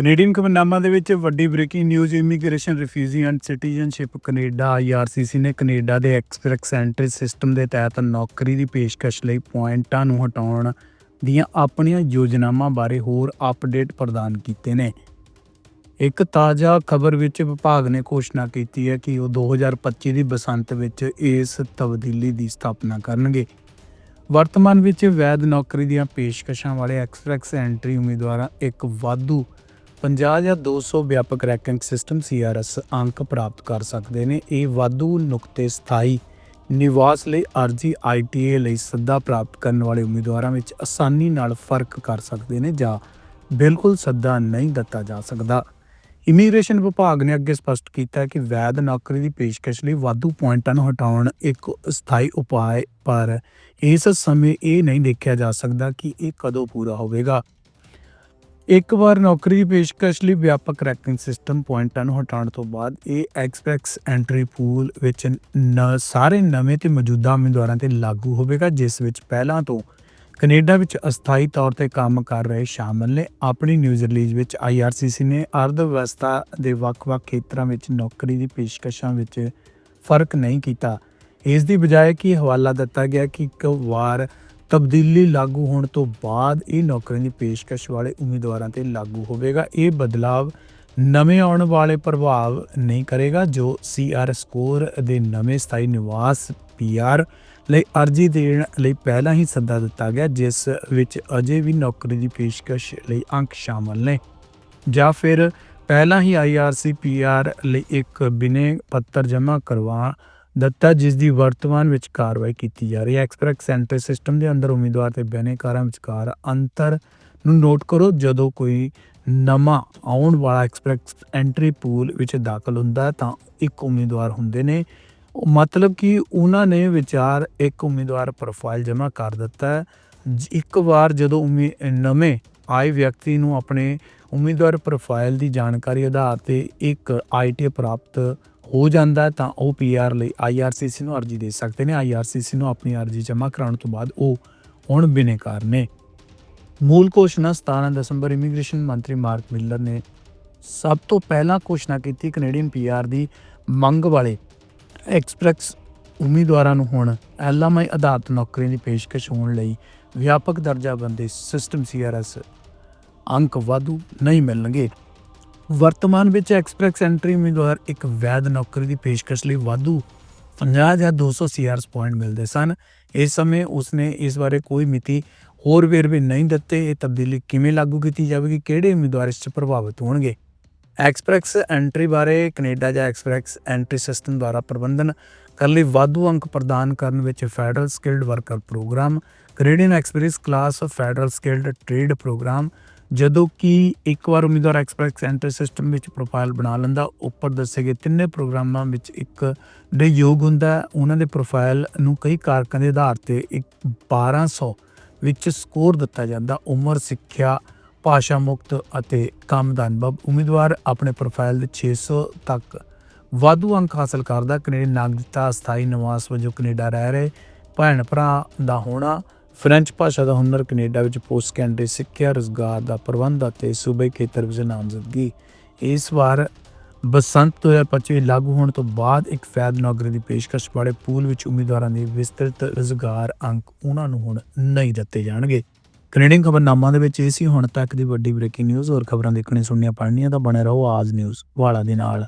Canadian ਖਬਰਨਾਮਾ ਦੇ ਵਿੱਚ ਵੱਡੀ breaking news, immigration, refugee and citizenship Canada IRCC ਨੇ ਕੈਨੇਡਾ ਦੇ ਐਕਸਪ੍ਰੈਸ ਐਂਟਰੀ ਸਿਸਟਮ ਦੇ ਤਹਿਤ ਨੌਕਰੀ ਦੀ ਪੇਸ਼ਕਸ਼ ਲਈ ਪੁਆਇੰਟਾਂ ਨੂੰ ਹਟਾਉਣ ਦੀਆਂ ਆਪਣੀਆਂ ਯੋਜਨਾਵਾਂ ਬਾਰੇ ਹੋਰ ਅਪਡੇਟ ਪ੍ਰਦਾਨ ਕੀਤੇ ਨੇ। ਇੱਕ ਤਾਜ਼ਾ ਖਬਰ ਵਿੱਚ ਵਿਭਾਗ ਨੇ ਘੋਸ਼ਣਾ ਕੀਤੀ ਹੈ ਕਿ ਉਹ 2025 ਦੀ ਬਸੰਤ ਵਿੱਚ ਇਸ ਤਬਦੀਲੀ ਦੀ ਸਥਾਪਨਾ ਕਰਨਗੇ। ਵਰਤਮਾਨ ਵਿੱਚ ਵੈਦ ਨੌਕਰੀ ਦੀਆਂ ਪੇਸ਼ਕਸ਼ਾਂ ਵਾਲੇ ਐਕਸਪ੍ਰੈਸ ਐਂਟਰੀ ਉਮੀਦਵਾਰਾਂ ਇੱਕ ਵਾਧੂ 50 ਜਾਂ 200 ਵਿਆਪਕ ਰੈਂਕਿੰਗ ਸਿਸਟਮ ਸੀਆਰਐਸ ਅੰਕ ਪ੍ਰਾਪਤ ਕਰ ਸਕਦੇ ਨੇ। ਇਹ ਵਾਧੂ ਨੁਕਤੇ ਸਥਾਈ ਨਿਵਾਸ ਲਈ ਅਰਜ਼ੀ ਆਈਟੀਏ ਲਈ ਸੱਦਾ ਪ੍ਰਾਪਤ ਕਰਨ ਵਾਲੇ ਉਮੀਦਵਾਰਾਂ ਵਿੱਚ ਆਸਾਨੀ ਨਾਲ ਫ਼ਰਕ ਕਰ ਸਕਦੇ ਨੇ ਜਾਂ ਬਿਲਕੁਲ ਸੱਦਾ ਨਹੀਂ ਦਿੱਤਾ ਜਾ ਸਕਦਾ। ਇਮੀਗ੍ਰੇਸ਼ਨ ਵਿਭਾਗ ਨੇ ਅੱਗੇ ਸਪਸ਼ਟ ਕੀਤਾ ਕਿ ਵੈਦ ਨੌਕਰੀ ਦੀ ਪੇਸ਼ਕਸ਼ ਲਈ ਵਾਧੂ ਪੁਆਇੰਟਾਂ ਨੂੰ ਹਟਾਉਣ ਇੱਕ ਸਥਾਈ ਉਪਾਅ ਪਰ ਇਸ ਸਮੇਂ ਇਹ ਨਹੀਂ ਦੇਖਿਆ ਜਾ ਸਕਦਾ ਕਿ ਇਹ ਕਦੋਂ ਪੂਰਾ ਹੋਵੇਗਾ। ਇੱਕ ਵਾਰ ਨੌਕਰੀ ਦੀ ਪੇਸ਼ਕਸ਼ ਲਈ ਵਿਆਪਕ ਰੈਂਕਿੰਗ ਸਿਸਟਮ ਪੁਆਇੰਟਾਂ ਨੂੰ ਹਟਾਉਣ ਤੋਂ ਬਾਅਦ ਇਹ ਐਕਸਪੈਕਸ ਐਂਟਰੀ ਪੂਲ ਵਿੱਚ ਨ- ਸਾਰੇ ਨਵੇਂ ਤੇ ਮੌਜੂਦਾ ਉਮੀਦਵਾਰਾਂ ਤੇ ਲਾਗੂ ਹੋਵੇਗਾ, ਜਿਸ ਵਿੱਚ ਪਹਿਲਾਂ ਤੋਂ ਕੈਨੇਡਾ ਵਿੱਚ ਅਸਥਾਈ ਤੌਰ ਤੇ ਕੰਮ ਕਰ ਰਹੇ ਸ਼ਾਮਲ ਨੇ। ਆਪਣੀ ਨਿਊਜ਼ ਰਿਲੀਜ਼ ਵਿੱਚ ਆਈਆਰਸੀਸੀ ਨੇ ਅਰਧ ਵਿਵਸਥਾ ਦੇ ਵੱਖ-ਵੱਖ ਖੇਤਰਾਂ ਵਿੱਚ ਨੌਕਰੀ ਦੀ ਪੇਸ਼ਕਸ਼ਾਂ ਵਿੱਚ ਫ਼ਰਕ ਨਹੀਂ ਕੀਤਾ। ਇਸ ਦੀ ਬਜਾਏ ਕਿ ਹਵਾਲਾ ਦਿੱਤਾ ਗਿਆ ਕਿ ਇੱਕ ਵਾਰ ਤਬਦੀਲੀ ਲਾਗੂ ਹੋਣ ਤੋਂ ਬਾਅਦ ਇਹ ਨੌਕਰੀਆਂ ਦੀ ਪੇਸ਼ਕਸ਼ ਵਾਲੇ ਉਮੀਦਵਾਰਾਂ ਤੇ ਲਾਗੂ ਹੋਵੇਗਾ। ਇਹ ਬਦਲਾਵ ਨਵੇਂ ਆਉਣ ਵਾਲੇ ਪ੍ਰਭਾਵ ਨਹੀਂ ਕਰੇਗਾ, ਜੋ ਸੀਆਰ ਸਕੋਰ ਦੇ ਨਵੇਂ ਸਥਾਈ ਨਿਵਾਸ ਪੀਆਰ ਲਈ ਅਰਜ਼ੀ ਦੇਣ ਲਈ ਪਹਿਲਾਂ ਹੀ ਸੱਦਾ ਦਿੱਤਾ ਗਿਆ, ਜਿਸ ਵਿੱਚ ਅਜੇ ਵੀ ਨੌਕਰੀ ਦੀ ਪੇਸ਼ਕਸ਼ ਲਈ ਅੰਕ ਸ਼ਾਮਲ ਨੇ। ਜਾਂ ਫਿਰ ਪਹਿਲਾਂ ਹੀ ਆਈਆਰਸੀ ਪੀਆਰ ਲਈ ਇੱਕ ਬਿਨੇ ਪੱਤਰ ਜਮ੍ਹਾਂ ਕਰਵਾ ਦਿੱਤਾ, ਜਿਸ ਦੀ ਵਰਤਮਾਨ ਵਿੱਚ ਕਾਰਵਾਈ ਕੀਤੀ ਜਾ ਰਹੀ ਹੈ। ਐਕਸਪ੍ਰੈਸ ਸੈਂਟਰ ਸਿਸਟਮ ਦੇ ਅੰਦਰ ਉਮੀਦਵਾਰ ਤੇ ਬਿਨੇਕਾਰਾਂ ਵਿਚਕਾਰ ਅੰਤਰ ਨੂੰ ਨੋਟ ਕਰੋ। ਜਦੋਂ ਕੋਈ ਨਵਾਂ ਆਉਣ ਵਾਲਾ ਐਕਸਪ੍ਰੈਸ ਐਂਟਰੀ ਪੂਲ ਵਿੱਚ ਦਾਖਲ ਹੁੰਦਾ ਤਾਂ ਇੱਕ ਉਮੀਦਵਾਰ ਹੁੰਦੇ ਨੇ। ਮਤਲਬ ਕਿ ਉਹਨਾਂ ਨੇ ਵਿਚਾਰ ਇੱਕ ਉਮੀਦਵਾਰ ਪ੍ਰੋਫਾਈਲ ਜਮ੍ਹਾਂ ਕਰ ਦਿੱਤਾ ਹੈ। ਜ- ਇੱਕ ਵਾਰ ਜਦੋਂ ਉਮੀ- ਨਵੇਂ ਆਏ ਵਿਅਕਤੀ ਨੂੰ ਆਪਣੇ ਉਮੀਦਵਾਰ ਪ੍ਰੋਫਾਈਲ ਦੀ ਜਾਣਕਾਰੀ, ਆਧਾਰ ਤੇ ਇੱਕ ਆਈਟੀ ਪ੍ਰਾਪਤ ਹੋ ਜਾਂਦਾ ਤਾਂ ਉਹ ਪੀਆਰ ਲਈ ਆਈਆਰਸੀਸੀ ਨੂੰ ਅਰਜ਼ੀ ਦੇ ਸਕਦੇ ਨੇ। ਆਈਆਰਸੀਸੀ ਨੂੰ ਆਪਣੀ ਅਰਜ਼ੀ ਜਮ੍ਹਾਂ ਕਰਾਉਣ ਤੋਂ ਬਾਅਦ ਉਹ ਹੁਣ ਬਿਨੇਕਾਰ ਨੇ। ਮੂਲ ਘੋਸ਼ਣਾ 17 ਦਸੰਬਰ ਇਮੀਗ੍ਰੇਸ਼ਨ ਮੰਤਰੀ ਮਾਰਕ ਮਿਲਰ ਨੇ ਸਭ ਤੋਂ ਪਹਿਲਾਂ ਘੋਸ਼ਣਾ ਕੀਤੀ ਕੈਨੇਡੀਅਨ ਪੀਆਰ ਦੀ ਮੰਗ ਵਾਲੇ ਐਕਸਪ੍ਰੈਸ ਉਮੀਦਵਾਰਾਂ ਨੂੰ ਹੁਣ ਐਲਐਮਆਈ ਆਧਾਰਿਤ ਨੌਕਰੀਆਂ ਦੀ ਪੇਸ਼ਕਸ਼ ਹੋਣ ਲਈ ਵਿਆਪਕ ਦਰਜਾਬੰਦੀ ਸਿਸਟਮ ਸੀਆਰਐਸ ਅੰਕ ਵਾਧੂ ਨਹੀਂ ਮਿਲਣਗੇ। ਵਰਤਮਾਨ ਵਿੱਚ ਐਕਸਪ੍ਰੈਸ ਐਂਟਰੀ ਉਮੀਦਵਾਰ ਇੱਕ ਵੈਦ ਨੌਕਰੀ ਦੀ ਪੇਸ਼ਕਸ਼ ਲਈ ਵਾਧੂ 50 ਜਾਂ 200 ਸੀਆਰਐਸ ਪੁਆਇੰਟ ਮਿਲਦੇ ਸਨ। ਇਸ ਸਮੇਂ ਉਸਨੇ ਇਸ ਬਾਰੇ ਕੋਈ ਮਿਤੀ ਹੋਰ ਵੇਰਵੇ ਨਹੀਂ ਦਿੱਤੇ। ਇਹ ਤਬਦੀਲੀ ਕਿਵੇਂ ਲਾਗੂ ਕੀਤੀ ਜਾਵੇਗੀ? ਕਿਹੜੇ ਉਮੀਦਵਾਰ ਇਸ 'ਚ ਪ੍ਰਭਾਵਿਤ ਹੋਣਗੇ? ਐਕਸਪ੍ਰੈਸ ਐਂਟਰੀ ਬਾਰੇ ਕੈਨੇਡਾ ਜਾਂ ਐਕਸਪ੍ਰੈਸ ਐਂਟਰੀ ਸਿਸਟਮ ਦੁਆਰਾ ਪ੍ਰਬੰਧਨ ਕਰਨ ਲਈ ਵਾਧੂ ਅੰਕ ਪ੍ਰਦਾਨ ਕਰਨ ਵਿੱਚ federal skilled worker program Canadian express class, federal skilled trade program ਜਦੋਂ ਕਿ ਇੱਕ ਵਾਰ ਉਮੀਦਵਾਰ ਐਕਸਪ੍ਰੈਸ ਐਂਟਰੀ ਸਿਸਟਮ ਵਿੱਚ ਪ੍ਰੋਫਾਈਲ ਬਣਾ ਲੈਂਦਾ, ਉੱਪਰ ਦੱਸੇ ਗਏ ਤਿੰਨੇ ਪ੍ਰੋਗਰਾਮਾਂ ਵਿੱਚ ਇੱਕ ਦੇ ਯੋਗ ਹੁੰਦਾ ਉਹਨਾਂ ਦੇ ਪ੍ਰੋਫਾਈਲ ਨੂੰ ਕਈ ਕਾਰਕਾਂ ਦੇ ਆਧਾਰ ਤੇ ਇੱਕ 1200 ਵਿੱਚ ਸਕੋਰ ਦਿੱਤਾ ਜਾਂਦਾ। ਉਮਰ, ਸਿੱਖਿਆ, ਭਾਸ਼ਾ ਮੁਕਤ ਅਤੇ ਕੰਮ ਦਾ ਅਨੁਭਵ ਉਮੀਦਵਾਰ ਆਪਣੇ ਪ੍ਰੋਫਾਈਲ ਦੇ 600 ਤੱਕ ਵਾਧੂ ਅੰਕ ਹਾਸਲ ਕਰਦਾ। ਕੈਨੇਡੀਅਨ ਨਾਗਰਿਕਤਾ, ਸਥਾਈ ਨਿਵਾਸ ਵਜੋਂ ਕੈਨੇਡਾ ਰਹਿ ਰਹੇ ਭੈਣ ਭਰਾ ਦਾ ਹੋਣਾ ਫ੍ਰੈਂਚ ਭਾਸ਼ਾ ਦਾ ਹੁਨਰ ਕੈਨੇਡਾ ਵਿੱਚ ਪੋਸਟ ਸੈਕੰਡਰੀ ਸਿੱਖਿਆ ਰੁਜ਼ਗਾਰ ਦਾ ਪ੍ਰਬੰਧ ਅਤੇ ਸੂਬੇ ਖੇਤਰ ਵਿੱਚ ਨਾਮਜ਼ਦਗੀ। ਇਸ ਵਾਰ ਬਸੰਤ 2025 ਲਾਗੂ ਹੋਣ ਤੋਂ ਬਾਅਦ ਇੱਕ ਫੈਦ ਨੌਕਰੀ ਦੀ ਪੇਸ਼ਕਸ਼ ਵਾਲੇ ਪੂਲ ਵਿੱਚ ਉਮੀਦਵਾਰਾਂ ਦੇ ਵਿਸਤ੍ਰਿਤ ਰੁਜ਼ਗਾਰ ਅੰਕ ਉਹਨਾਂ ਨੂੰ ਹੁਣ ਨਹੀਂ ਦਿੱਤੇ ਜਾਣਗੇ। ਕੈਨੇਡੀਅਨ ਖਬਰਨਾਮਾ ਦੇ ਵਿੱਚ ਇਹ ਸੀ, ਹੁਣ ਤੱਕ ਦੀ ਵੱਡੀ ਬ੍ਰੇਕਿੰਗ ਨਿਊਜ਼, ਹੋਰ ਖਬਰਾਂ ਦੇਖਣੀ ਸੁਣਨੀਆਂ ਪੜ੍ਹਨੀਆਂ ਤਾਂ ਬਣੇ ਰਹੋ ਆਜ ਨਿਊਜ਼ ਵਾਲਾ ਦੇ ਨਾਲ।